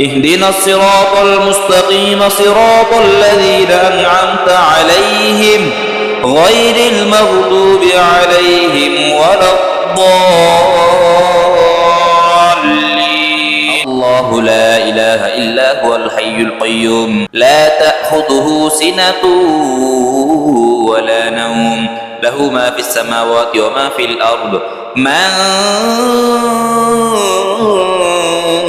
اهدنا الصراط المستقيم صراط الذين أنعمت عليهم غير المغضوب عليهم ولا الضالين. الله لا إله إلا هو الحي القيوم. لا تأخذه سنة ولا نوم. له ما في السماوات وما في الأرض. من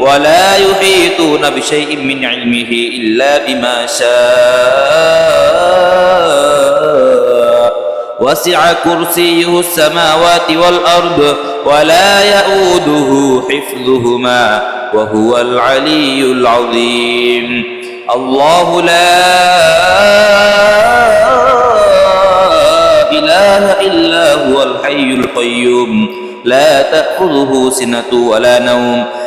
ولا يحيطون بشيء من علمه إلا بما شاء. وسع كرسيه السماوات والأرض ولا يؤوده حفظهما وهو العلي العظيم. الله لا إله إلا هو الحي القيوم. لا تأخذه سنة ولا نوم.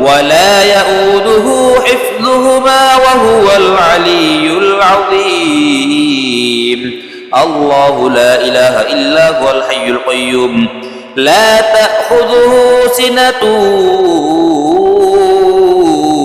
ولا يؤوده حفظهما وهو العلي العظيم. الله لا إله إلا هو الحي القيوم. لا تأخذه سنة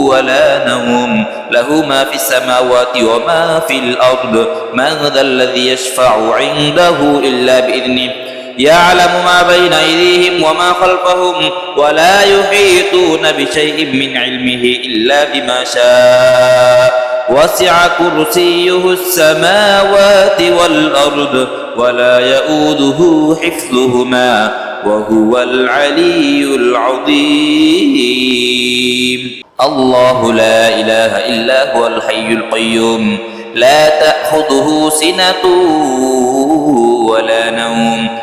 ولا نوم. له ما في السماوات وما في الأرض. من ذا الذي يشفع عنده إلا بإذنه. يعلم ما بين أيديهم وما خلفهم ولا يحيطون بشيء من علمه إلا بما شاء. وسع كرسيه السماوات والأرض ولا يؤوده حفظهما وهو العلي العظيم. الله لا إله إلا هو الحي القيوم. لا تأخذه سنة ولا نوم.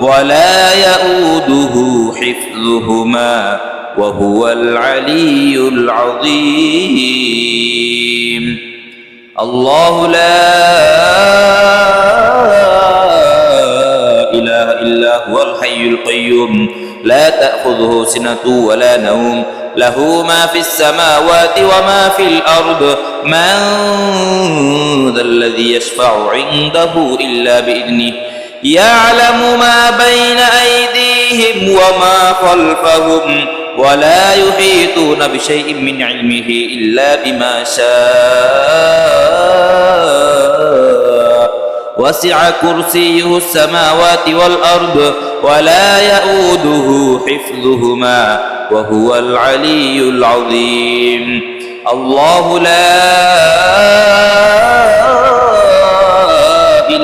ولا يؤوده حفظهما وهو العلي العظيم. الله لا إله إلا هو الحي القيوم. لا تأخذه سنة ولا نوم. له ما في السماوات وما في الأرض. من ذا الذي يشفع عنده إلا بإذنه. يعلم ما بين أيديهم وما خلفهم ولا يحيطون بشيء من علمه إلا بما شاء. وسع كرسيه السماوات والأرض ولا يؤوده حفظهما وهو العلي العظيم. الله لا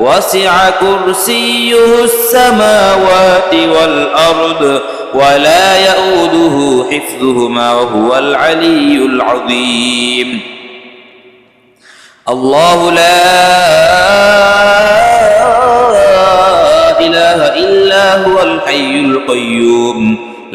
وسع كرسيه السماوات والأرض ولا يؤوده حفظهما وهو العلي العظيم. الله لا إله إلا هو الحي القيوم.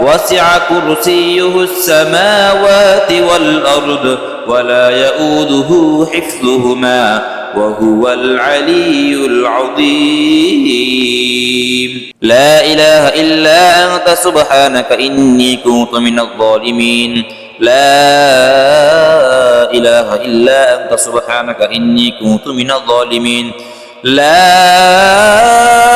وسع كرسيه السماوات والأرض ولا يؤوده حفظهما وهو العلي العظيم. لا إله إلا أنت سبحانك إني كنت من الظالمين. لا إله إلا أنت سبحانك إني كنت من الظالمين. لا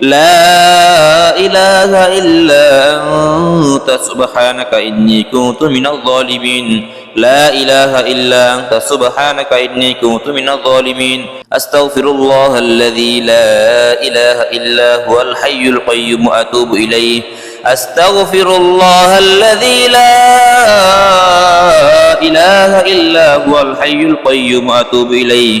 لا إله إلا أنت سبحانك إني كنت من الظالمين. لا إله إلا أنت سبحانك إني كنت من الظالمين. أستغفر الله الذي لا إله إلا هو الحي القيوم وأتوب إليه. أستغفر الله الذي لا إله إلا هو الحي القيوم وأتوب إليه.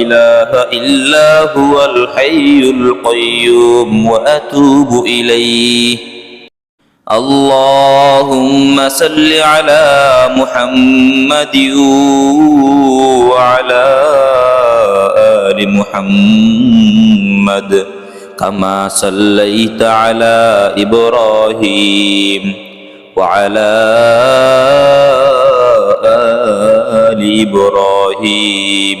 إله إلا هو الحي القيوم وأتوب إليه. اللهم صل على محمد وعلى آل محمد كما صليت على إبراهيم وعلى آل إبراهيم.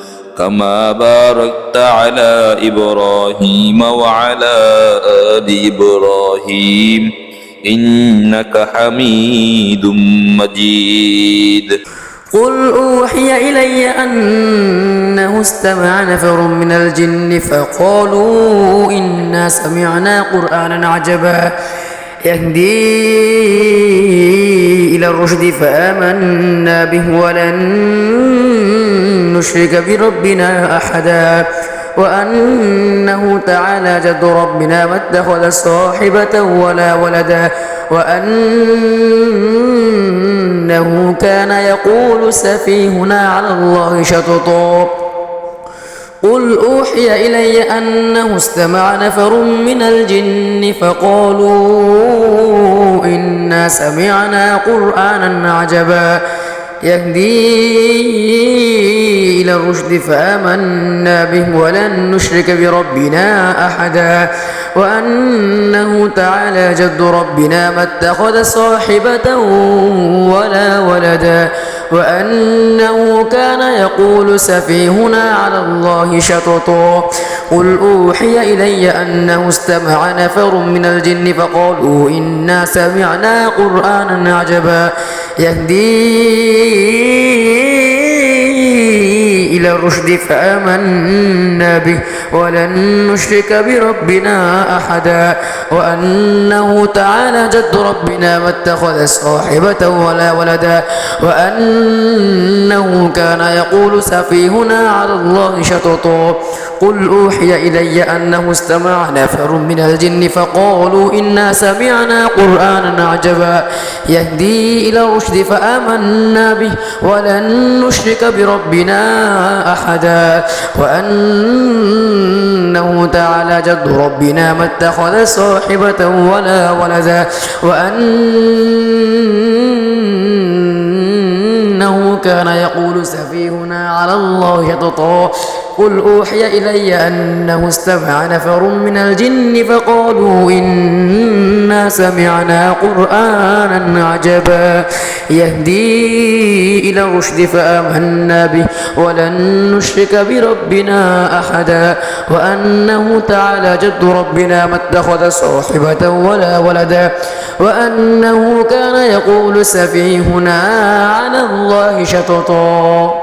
كما باركت على إبراهيم وعلى آل إبراهيم إنك حميد مجيد. قل أوحي إلي أنه استمع نفر من الجن فقالوا إنا سمعنا قرآنا عجبا يهدي إلى الرشد فآمنا به ولن نشرك بربنا أحدا وأنه تعالى جد ربنا ما اتخذ صاحبة ولا ولدا وأنه كان يقول سفيهنا على الله شططا قل أوحي إلي أنه استمع نفر من الجن فقالوا إنا سمعنا قرآنا عجبا يهدي إلى الرشد فآمنا به ولن نشرك بربنا أحدا وأنه تعالى جد ربنا ما اتخذ صاحبة ولا ولدا وأنه كان يقول سفيهنا على الله شططا قل أوحي إلي أنه استمع نفر من الجن فقالوا إنا سمعنا قرآنا عجبا. يهدي إلى الرشد فآمنا به ولن نشرك بربنا أحدا. وأنه تعالى جد ربنا ما اتخذ صاحبة ولا ولدا. وأنه كان يقول سفيهنا على الله شططا قل أوحي إلي أنه استمع نفر من الجن فقالوا إنا سمعنا قرآنا عجبا. يهدي إلى الرشد فآمنا به ولن نشرك بربنا أحدا. وأنه تعالى جد ربنا ما اتخذ صاحبة ولا ولدا. وأنه كان يقول سفيهنا على الله شططا قل أوحي إلي أنه استمع نفر من الجن فقالوا إنا سمعنا قرآنا عجبا يهدي إلى الرشد فآمنا به ولن نشرك بربنا أحدا وأنه تعالى جد ربنا ما اتخذ صاحبة ولا ولدا وأنه كان يقول سفيهنا على الله شططا